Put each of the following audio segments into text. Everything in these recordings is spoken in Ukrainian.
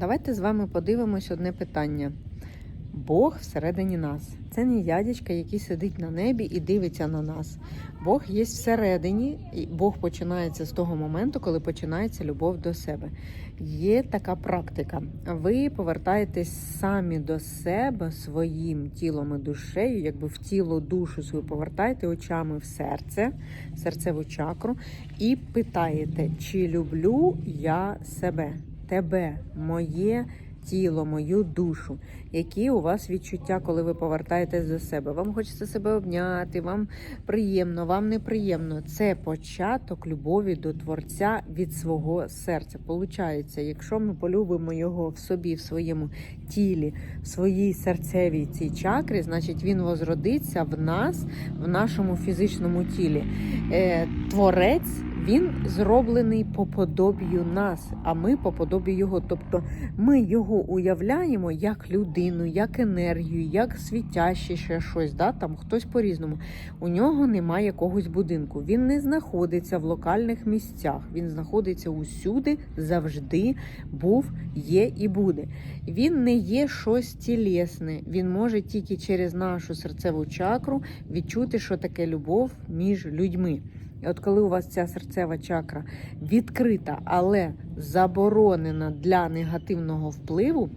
Давайте з вами подивимось одне питання. Бог всередині нас. Це не дядечка, який сидить на небі і дивиться на нас. Бог є всередині, і Бог починається з того моменту, коли починається любов до себе. Є така практика. Ви повертаєтесь самі до себе своїм тілом і душею, якби в тіло душу свою повертаєте очами в серце, серцеву чакру, і питаєте, чи люблю я себе, тебе, моє тіло, мою душу. Які у вас відчуття, коли ви повертаєтесь до себе? Вам хочеться себе обняти, вам приємно, вам неприємно. Це початок любові до творця від свого серця. Получається, якщо ми полюбимо його в собі, в своєму тілі, в своїй серцевій цій чакрі, значить він возродиться в нас, в нашому фізичному тілі. Е, Творець. Він зроблений по подобію нас, а ми по подобію його. Тобто ми його уявляємо як людину, як енергію, як світяще ще щось. Да? Там хтось по-різному. У нього немає якогось будинку. Він не знаходиться в локальних місцях. Він знаходиться усюди, завжди був, є і буде. Він не є щось тілесне. Він може тільки через нашу серцеву чакру відчути, що таке любов між людьми. І от коли у вас ця серцева чакра відкрита, але заборонена для негативного впливу,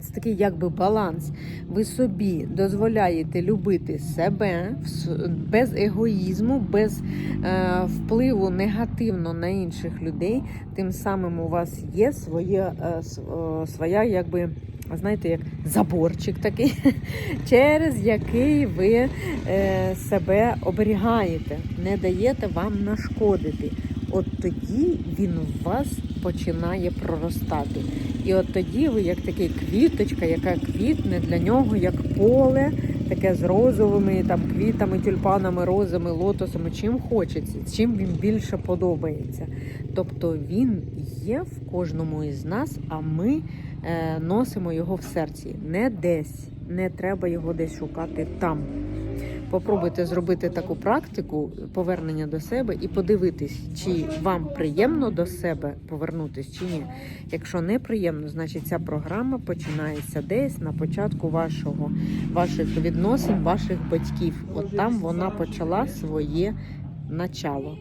це такий якби баланс. Ви собі дозволяєте любити себе без егоїзму, без е, впливу негативно на інших людей. Тим самим у вас є своє, е, е, своя, якби, знаєте, як заборчик такий, через який ви е, себе оберігаєте, не даєте вам нашкодити. От тоді він у вас починає проростати. І от тоді ви як такий квіточка, яка квітне для нього як поле, таке з розовими там квітами, тюльпанами, розами, лотосами, чим хочеться, чим він більше подобається. Тобто він є в кожному із нас, а ми е, носимо його в серці. Не десь, не треба його десь шукати там. Попробуйте зробити таку практику повернення до себе і подивитись, чи вам приємно до себе повернутись чи ні. Якщо не приємно, значить ця програма починається десь на початку вашого, ваших відносин, ваших батьків. От там вона почала своє начало.